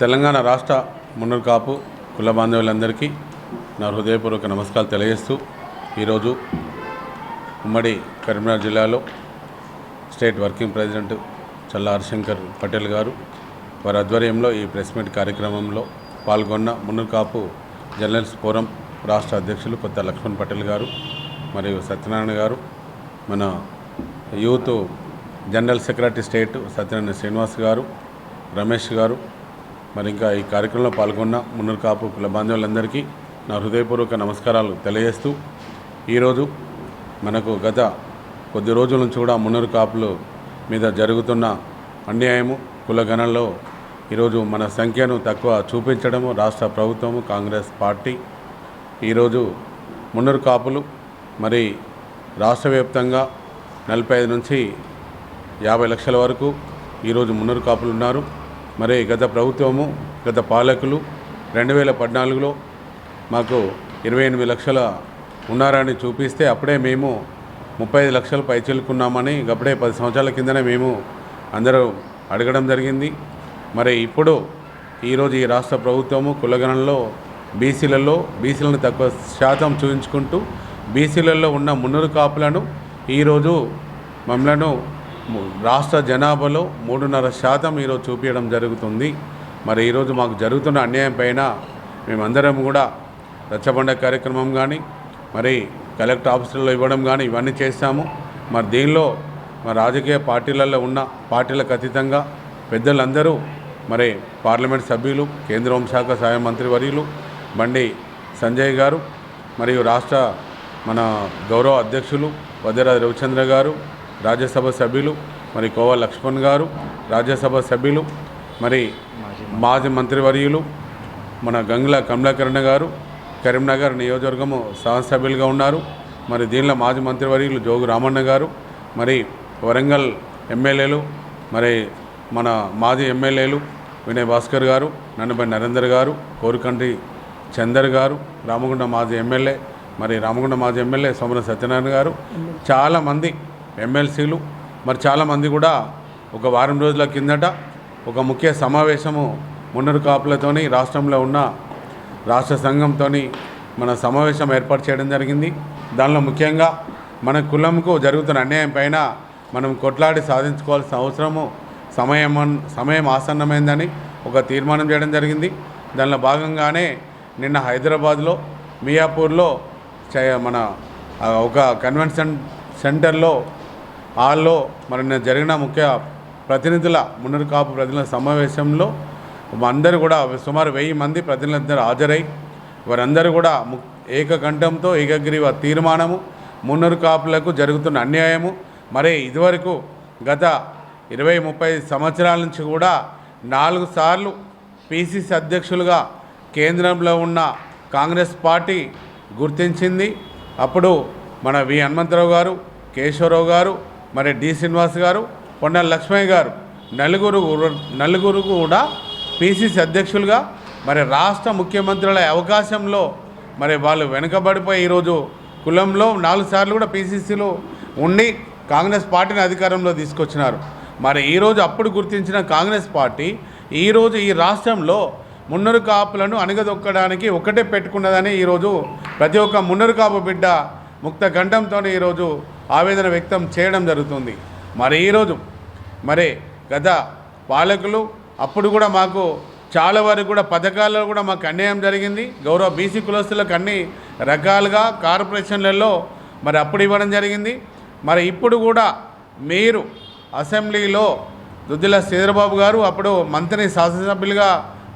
తెలంగాణ రాష్ట్ర మున్నరు కాపు కుల బాంధవులందరికీ నా హృదయపూర్వక నమస్కారాలు తెలియజేస్తూ ఈరోజు ఉమ్మడి కరీంనగర్ జిల్లాలో state working president Challa Harishankar Patel garu వారి ఆధ్వర్యంలో ఈ ప్రెస్ మీట్ కార్యక్రమంలో పాల్గొన్న మున్నరు కాపు జర్నలిస్ట్ ఫోరం రాష్ట్ర అధ్యక్షులు కొత్త లక్ష్మణ్ పటేల్ గారు మరియు సత్యనారాయణ గారు మన youth general secretary state Satyanarayana Srinivas garu Ramesh garu మరి ఇంకా ఈ కార్యక్రమంలో పాల్గొన్న మున్నూరు కాపు కుల బాంధవులందరికీ నా హృదయపూర్వక నమస్కారాలు తెలియజేస్తూ ఈరోజు మనకు గత కొద్ది రోజుల నుంచి కూడా మున్నూరు కాపులు మీద జరుగుతున్న అన్యాయము కులగణంలో ఈరోజు మన సంఖ్యను తక్కువ చూపించడము రాష్ట్ర ప్రభుత్వము కాంగ్రెస్ పార్టీ ఈరోజు మున్నూరు కాపులు మరి రాష్ట్ర వ్యాప్తంగా నలభై ఐదు నుంచి యాభై లక్షల వరకు ఈరోజు మున్నూరు కాపులు ఉన్నారు. మరి గత ప్రభుత్వము గత పాలకులు రెండు వేల పద్నాలుగులో మాకు ఇరవై ఎనిమిది లక్షల ఉన్నారని చూపిస్తే అప్పుడే మేము ముప్పై ఐదు లక్షలు పైచిలుకున్నామని అప్పుడే పది సంవత్సరాల కిందనే మేము అందరూ అడగడం జరిగింది. మరి ఇప్పుడు ఈరోజు ఈ రాష్ట్ర ప్రభుత్వము కులగణంలో బీసీలలో బీసీలను తక్కువ శాతం చూపించుకుంటూ బీసీలలో ఉన్న మున్నూరు కాపులను ఈరోజు మమ్మలను రాష్ట్ర జనాభాలో మూడున్నర శాతం ఈరోజు చూపించడం జరుగుతుంది. మరి ఈరోజు మాకు జరుగుతున్న అన్యాయం పైన మేమందరం కూడా రచ్చబండ కార్యక్రమం కానీ మరి కలెక్టర్ ఆఫీసుల్లో ఇవ్వడం కానీ ఇవన్నీ చేస్తాము. మరి దీనిలో మా రాజకీయ పార్టీలలో ఉన్న పార్టీలకు అతీతంగా పెద్దలందరూ మరి పార్లమెంట్ సభ్యులు కేంద్ర హోంశాఖ సహాయ మంత్రి వర్యులు బండి సంజయ్ గారు మరియు రాష్ట్ర మన గౌరవ అధ్యక్షులు వద్దరాజు రవిచంద్ర గారు రాజ్యసభ సభ్యులు మరి కోవ లక్ష్మణ్ గారు రాజ్యసభ సభ్యులు మరి మాజీ మంత్రివర్యులు మన గంగుల కమలాకరణ గారు కరీంనగర్ నియోజకవర్గము సహసభ్యులుగా ఉన్నారు. మరి దీనిలో మాజీ మంత్రివర్యులు జోగు రామన్న గారు మరి వరంగల్ ఎమ్మెల్యేలు మరి మన మాజీ ఎమ్మెల్యేలు వినయ్ భాస్కర్ గారు నన్నబడి నరేందర్ గారు కోరుకండ్రి చందర్ గారు రామగుండ మాజీ ఎమ్మెల్యే మరి రామగుండ మాజీ ఎమ్మెల్యే సోమన సత్యనారాయణ గారు చాలామంది ఎమ్మెల్సీలు మరి చాలామంది కూడా ఒక వారం రోజుల కిందట ఒక ముఖ్య సమావేశము మున్నరు కాపులతోని రాష్ట్రంలో ఉన్న రాష్ట్ర సంఘంతో మన సమావేశం ఏర్పాటు చేయడం జరిగింది. దానిలో ముఖ్యంగా మన కులంకు జరుగుతున్న అన్యాయం పైన మనం కొట్లాడి సాధించుకోవాల్సిన అవసరము సమయం సమయం ఆసన్నమైందని ఒక తీర్మానం చేయడం జరిగింది. దానిలో భాగంగానే నిన్న హైదరాబాద్లో మియాపూర్లో మన ఒక కన్వెన్షన్ సెంటర్లో హాల్లో మరి నిన్న జరిగిన ముఖ్య ప్రతినిధుల మున్నరు కాపు ప్రతినిధుల సమావేశంలో అందరూ కూడా సుమారు వెయ్యి మంది ప్రతినిధులందరూ హాజరై వారందరూ కూడా ము- ఏకకంఠంతో ఏకగ్రీవ తీర్మానము మున్నరు కాపులకు జరుగుతున్న అన్యాయము. మరి ఇదివరకు గత ఇరవై ముప్పై సంవత్సరాల నుంచి కూడా నాలుగు సార్లు పిసిసి అధ్యక్షులుగా కేంద్రంలో ఉన్న కాంగ్రెస్ పార్టీ గుర్తించింది. అప్పుడు మన వి హనుమంతరావు గారు కేశవరావు గారు మరి డి శ్రీనివాస్ గారు పొన్న లక్ష్మయ్య గారు నలుగురు నలుగురు కూడా పిసిసి అధ్యక్షులుగా మరి రాష్ట్ర ముఖ్యమంత్రుల అవకాశంలో మరి వాళ్ళు వెనుకబడిపోయి ఈరోజు కులంలో నాలుగు సార్లు కూడా పీసీసీలో ఉండి కాంగ్రెస్ పార్టీని అధికారంలో తీసుకొచ్చినారు. మరి ఈరోజు అప్పుడు గుర్తించిన కాంగ్రెస్ పార్టీ ఈరోజు ఈ రాష్ట్రంలో మున్నరు కాపులను అణగదొక్కడానికి ఒకటే పెట్టుకున్నదని ఈరోజు ప్రతి ఒక్క మున్నరు కాపు బిడ్డ ముక్త కంఠంతో ఈరోజు ఆవేదన వ్యక్తం చేయడం జరుగుతుంది. మరి ఈరోజు మరి గత పాలకులు అప్పుడు కూడా మాకు చాలా వరకు కూడా పథకాల్లో కూడా మాకు అన్యాయం జరిగింది. గౌరవ బీసీ కులస్తులకు అన్ని రకాలుగా కార్పొరేషన్లలో మరి అప్పుడు ఇవ్వడం జరిగింది. మరి ఇప్పుడు కూడా మీరు అసెంబ్లీలో దుద్దిల శ్రీధరబాబు గారు అప్పుడు మంత్రి శాసనసభ్యులుగా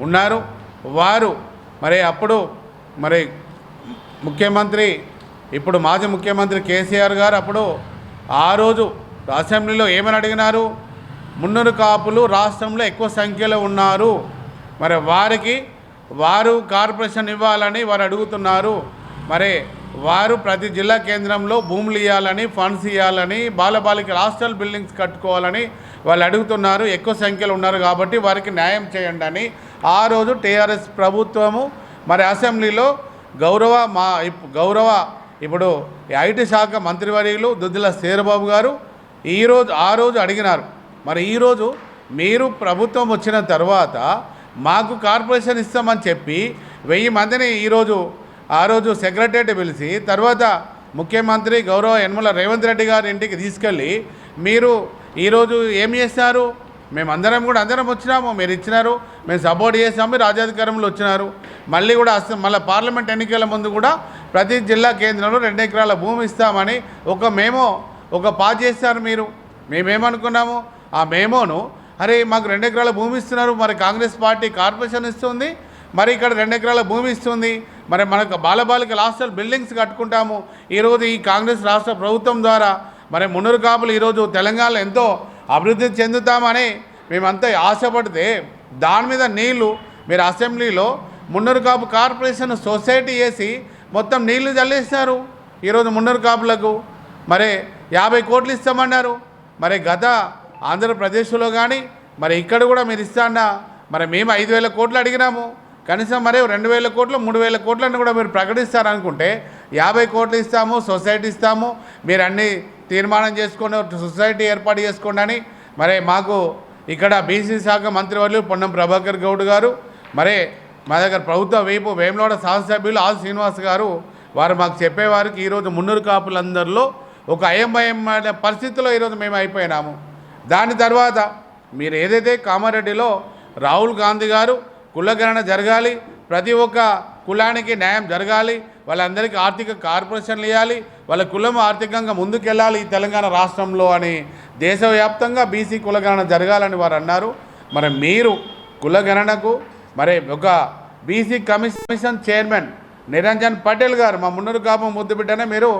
ఉన్నారు. వారు మరి అప్పుడు మరి ముఖ్యమంత్రి ఇప్పుడు మాజీ ముఖ్యమంత్రి కేసీఆర్ గారు అప్పుడు ఆ రోజు అసెంబ్లీలో ఏమని అడిగినారు? మున్నూరు కాపులు రాష్ట్రంలో ఎక్కువ సంఖ్యలో ఉన్నారు. మరి వారికి వారు కార్పొరేషన్ ఇవ్వాలని వారు అడుగుతున్నారు. మరి వారు ప్రతి జిల్లా కేంద్రంలో భూములు ఇవ్వాలని ఫండ్స్ ఇవ్వాలని బాలబాలిక హాస్టల్ బిల్డింగ్స్ కట్టుకోవాలని వాళ్ళు అడుగుతున్నారు. ఎక్కువ సంఖ్యలో ఉన్నారు కాబట్టి వారికి న్యాయం చేయండి అని ఆ రోజు టీఆర్ఎస్ ప్రభుత్వము మరి అసెంబ్లీలో గౌరవ మా ఇప్- గౌరవ ఇప్పుడు ఐటీ శాఖ మంత్రివర్యులు దుద్దిల శ్రీరబాబు గారు ఈరోజు ఆ రోజు అడిగినారు. మరి ఈరోజు మీరు ప్రభుత్వం వచ్చిన తర్వాత మాకు కార్పొరేషన్ ఇస్తామని చెప్పి వెయ్యి మందిని ఈరోజు ఆ రోజు సెక్రటరీ పిలిచి తర్వాత ముఖ్యమంత్రి గౌరవ యనమల రేవంత్ రెడ్డి గారి ఇంటికి తీసుకెళ్ళి మీరు ఈరోజు ఏం చేస్తారు మేమందరం కూడా అందరం వచ్చినాము మీరు ఇచ్చినారు మేము సపోర్ట్ చేసాము మీరు రాజ్యాధికారంలో వచ్చినారు. మళ్ళీ కూడా అసలు మళ్ళీ పార్లమెంట్ ఎన్నికల ముందు కూడా ప్రతి జిల్లా కేంద్రంలో రెండు ఎకరాల భూమి ఇస్తామని ఒక మేమో ఒక పాస్ చేస్తారు మీరు. మేమేమనుకున్నాము? ఆ మేమోను అరే మాకు రెండు ఎకరాల భూమి ఇస్తున్నారు మరి కాంగ్రెస్ పార్టీ కార్పొరేషన్ ఇస్తుంది మరి ఇక్కడ రెండు ఎకరాల భూమి ఇస్తుంది మరి మనకు బాలబాలికల హాస్టల్ బిల్డింగ్స్ కట్టుకుంటాము. ఈరోజు ఈ కాంగ్రెస్ రాష్ట్ర ప్రభుత్వం ద్వారా మరి మున్నూరు కాపులు ఈరోజు తెలంగాణలో ఎంతో అభివృద్ధి చెందుతామని మేమంతా ఆశపడితే దాని మీద నీళ్ళు మీరు అసెంబ్లీలో మున్నూరు కాపు కార్పొరేషన్ సొసైటీ వేసి మొత్తం నీళ్ళు చల్లేస్తారు ఈరోజు మున్నూరు కాపులకు మరి యాభై కోట్లు ఇస్తామన్నారు. మరి గత ఆంధ్రప్రదేశ్లో కానీ మరి ఇక్కడ కూడా మీరు ఇస్తాన్నా మరి మేము ఐదు వేల కోట్లు అడిగినాము. కనీసం మరి రెండు వేల కోట్లు మూడు వేల కోట్లను కూడా మీరు ప్రకటిస్తారనుకుంటే యాభై కోట్లు ఇస్తాము సొసైటీ ఇస్తాము మీరు అన్ని తీర్మానం చేసుకొని సొసైటీ ఏర్పాటు చేసుకోండి అని మరి మాకు ఇక్కడ బీసీ శాఖ మంత్రివర్యులు పొన్నం ప్రభాకర్ గౌడ్ గారు మరి మా దగ్గర ప్రభుత్వ వైపు వేములవాడ శాసనసభ్యులు ఆర్ శ్రీనివాస్ గారు వారు మాకు చెప్పేవారికి ఈరోజు మున్నూరు కాపులందరిలో ఒక అయంభయం అనే పరిస్థితిలో ఈరోజు మేము అయిపోయినాము. దాని తర్వాత మీరు ఏదైతే కామారెడ్డిలో రాహుల్ గాంధీ గారు కులగణన జరగాలి ప్రతి ఒక్క కులానికి న్యాయం జరగాలి వాళ్ళందరికీ ఆర్థిక కార్పొరేషన్లు ఇవ్వాలి వాళ్ళ కులం ఆర్థికంగా ముందుకెళ్ళాలి ఈ తెలంగాణ రాష్ట్రంలో అని దేశవ్యాప్తంగా బీసీ కులగణన జరగాలని వారు అన్నారు. మరి మీరు కులగణనకు మరి ఒక BC commission chairman Niranjan Patel garu మా మున్నూరు కాపం ముద్దు బిడ్డనే మీరు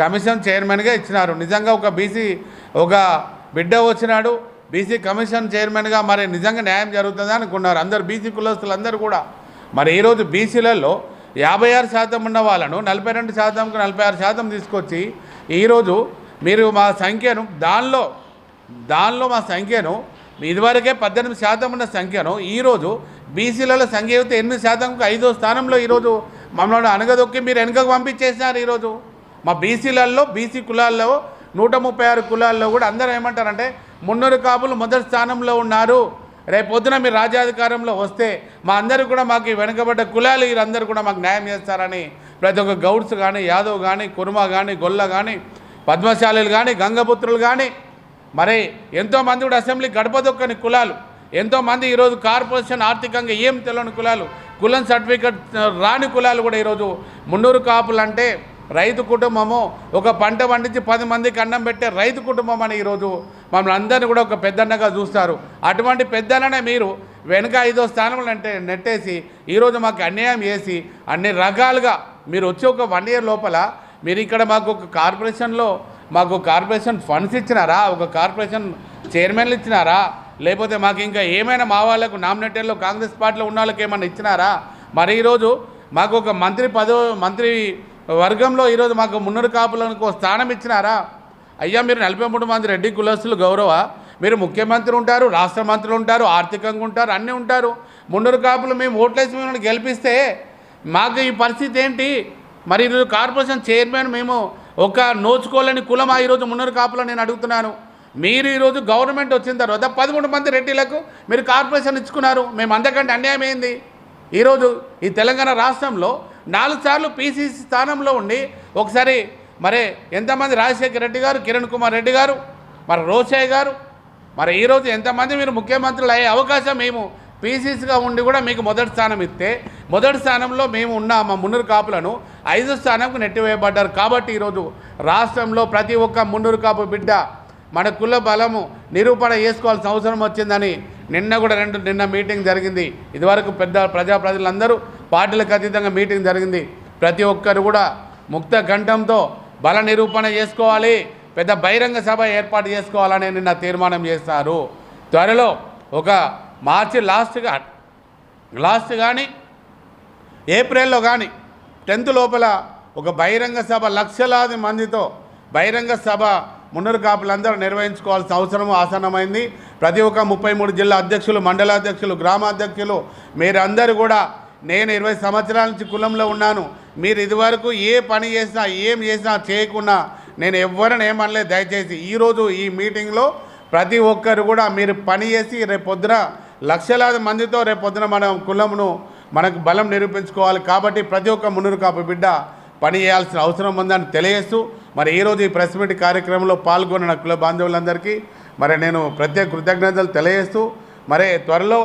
కమిషన్ చైర్మన్గా ఇచ్చినారు. నిజంగా ఒక బీసీ ఒక బిడ్డ వచ్చినాడు. బీసీ కమిషన్ చైర్మన్గా మరి నిజంగా న్యాయం జరుగుతుందా అనుకున్నారు. అందరు బీసీ కులస్తులు అందరూ కూడా. మరి ఈరోజు బీసీలలో యాభై ఆరు శాతం ఉన్న వాళ్ళను నలభై రెండు శాతంకు నలభై ఆరు శాతం తీసుకొచ్చి ఈరోజు మీరు మా సంఖ్యను దానిలో దానిలో మా సంఖ్యను ఇదివరకే పద్దెనిమిది శాతం ఉన్న సంఖ్యను ఈరోజు బీసీలలో సంఘీయత ఎనిమిది శాతంకు ఐదో స్థానంలో ఈరోజు మమ్మల్ని అనగదొక్కి మీరు వెనుకకు పంపించేసినారు ఈరోజు. మా బీసీలలో బీసీ కులాల్లో నూట ముప్పై ఆరు కులాల్లో కూడా అందరూ ఏమంటారంటే మున్నూరు కాపులు మొదటి స్థానంలో ఉన్నారు. రేపు పొద్దున మీరు రాజ్యాధికారంలో వస్తే మా అందరూ కూడా మాకు వెనుకబడ్డ కులాలు వీరందరూ కూడా మాకు న్యాయం చేస్తారని ప్రతి ఒక్క గౌడ్స్ కానీ యాదవ్ కానీ కుర్మ కానీ గొల్ల కానీ పద్మశాలీలు కానీ గంగపుత్రులు కానీ మరి ఎంతోమంది కూడా అసెంబ్లీ గడపదొక్కని కులాలు. ఎంతోమంది ఈరోజు కార్పొరేషన్ ఆర్థికంగా ఏం తెలియని కులాలు కులం సర్టిఫికెట్ రాని కులాలు కూడా ఈరోజు మున్నూరు కాపులు అంటే రైతు కుటుంబము ఒక పంట పండించి పది మందికి అన్నం పెట్టే రైతు కుటుంబం అని ఈరోజు మమ్మల్ని అందరినీ కూడా ఒక పెద్దన్నగా చూస్తారు. అటువంటి పెద్దన్ననే మీరు వెనుక ఐదో స్థానంలో అంటే నెట్టేసి ఈరోజు మాకు అన్యాయం చేసి అన్ని రకాలుగా మీరు వచ్చి ఒక వన్ ఇయర్ లోపల మీరు ఇక్కడ మాకు ఒక కార్పొరేషన్లో మాకు కార్పొరేషన్ ఫండ్స్ ఇచ్చినారా? ఒక కార్పొరేషన్ చైర్మన్లు ఇచ్చినారా? లేకపోతే మాకు ఇంకా ఏమైనా మా వాళ్ళకు నామినేటెడ్లో కాంగ్రెస్ పార్టీలో ఉన్న వాళ్ళకి ఏమైనా ఇచ్చినారా? మరి ఈరోజు మాకు ఒక మంత్రి పదో మంత్రి వర్గంలో ఈరోజు మాకు మున్నూరు కాపులకు ఒక స్థానం ఇచ్చినారా? అయ్యా మీరు నలభై మూడు మంది రెడ్డి కులస్తులు గౌరవ. మీరు ముఖ్యమంత్రి ఉంటారు రాష్ట్ర మంత్రులు ఉంటారు ఆర్థికంగా ఉంటారు అన్నీ ఉంటారు. మున్నూరు కాపులు మేము ఓట్లేసి మిమ్మల్ని గెలిపిస్తే మాకు ఈ పరిస్థితి ఏంటి? మరి ఈరోజు కార్పొరేషన్ చైర్మన్ మేము ఒక నోచుకోలేని కులమా ఈరోజు మున్నూరు కాపులో నేను అడుగుతున్నాను. మీరు ఈరోజు గవర్నమెంట్ వచ్చిన తర్వాత పదమూడు మంది రెడ్డిలకు మీరు కార్పొరేషన్ ఇచ్చుకున్నారు. మేము అంతకంటే అన్యాయం ఏంది? ఈరోజు ఈ తెలంగాణ రాష్ట్రంలో నాలుగు సార్లు పీసీసీ స్థానంలో ఉండి ఒకసారి మరి ఎంతమంది రాజశేఖర రెడ్డి గారు కిరణ్ కుమార్ రెడ్డి గారు మరి రోషయ్య గారు మరి ఈరోజు ఎంతమంది మీరు ముఖ్యమంత్రులు అయ్యే అవకాశం మేము పీసీసీగా ఉండి కూడా మీకు మొదటి స్థానం ఇస్తే మొదటి స్థానంలో మేము ఉన్న మా మున్నూరు కాపులను ఐదు స్థానంకు నెట్టివేయబడ్డారు. కాబట్టి ఈరోజు రాష్ట్రంలో ప్రతి ఒక్క మున్నూరు కాపు బిడ్డ మన కుల బలము నిరూపణ చేసుకోవాల్సిన అవసరం వచ్చిందని నిన్న కూడా రెండు నిన్న మీటింగ్ జరిగింది. ఇదివరకు పెద్ద ప్రజాప్రతినిధులందరూ పార్టీలకు అతీతంగా మీటింగ్ జరిగింది. ప్రతి ఒక్కరు కూడా ముక్త కంఠంతో బల నిరూపణ చేసుకోవాలి పెద్ద బహిరంగ సభ ఏర్పాటు చేసుకోవాలని నిన్న తీర్మానం చేస్తారు త్వరలో ఒక మార్చి లాస్ట్గా లాస్ట్ కానీ ఏప్రిల్లో కానీ టెన్త్ లోపల ఒక బహిరంగ సభ లక్షలాది మందితో బహిరంగ సభ మున్నరు కాపులందరూ నిర్వహించుకోవాల్సిన అవసరం ఆసన్నమైంది. ప్రతి ఒక్క ముప్పై మూడు జిల్లా అధ్యక్షులు మండలాధ్యక్షులు గ్రామాధ్యక్షులు మీరందరూ కూడా నేను ఇరవై సంవత్సరాల నుంచి కులంలో ఉన్నాను. మీరు ఇదివరకు ఏ పని చేసినా ఏం చేసినా చేయకున్నా నేను ఎవరిని ఏమనలేదు. దయచేసి ఈరోజు ఈ మీటింగ్లో ప్రతి ఒక్కరు కూడా మీరు పని చేసి రేపు పొద్దున లక్షలాది మందితో రేపు పొద్దున మనం కులమును మనకు బలం నిరూపించుకోవాలి. కాబట్టి ప్రతి ఒక్క మునురు కాపు బిడ్డ పని చేయాల్సిన అవసరం ఉందని తెలియజేస్తూ మరి ఈరోజు ఈ ప్రెస్ మీట్ కార్యక్రమంలో పాల్గొన్న కుల బాంధవులందరికీ మరి నేను ప్రత్యేక కృతజ్ఞతలు తెలియజేస్తూ మరి త్వరలో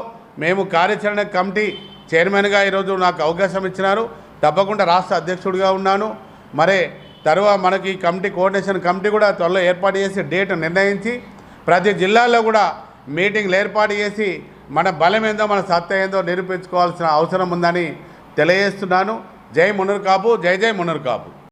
మేము కార్యాచరణ కమిటీ చైర్మన్గా ఈరోజు నాకు అవకాశం ఇచ్చినారు. తప్పకుండా రాష్ట్ర అధ్యక్షుడిగా ఉన్నాను. మరి తర్వాత మనకి ఈ కమిటీ కోఆర్డినేషన్ కమిటీ కూడా త్వరలో ఏర్పాటు చేసి డేట్ నిర్ణయించి ప్రతి జిల్లాలో కూడా మీటింగ్లు ఏర్పాటు చేసి మన బలం ఏందో మన సత్తా ఏందో నిరూపించుకోవాల్సిన అవసరం ఉందని తెలియజేస్తున్నాను. జై మునర్ కాపు జై జై మునర్ కాపు.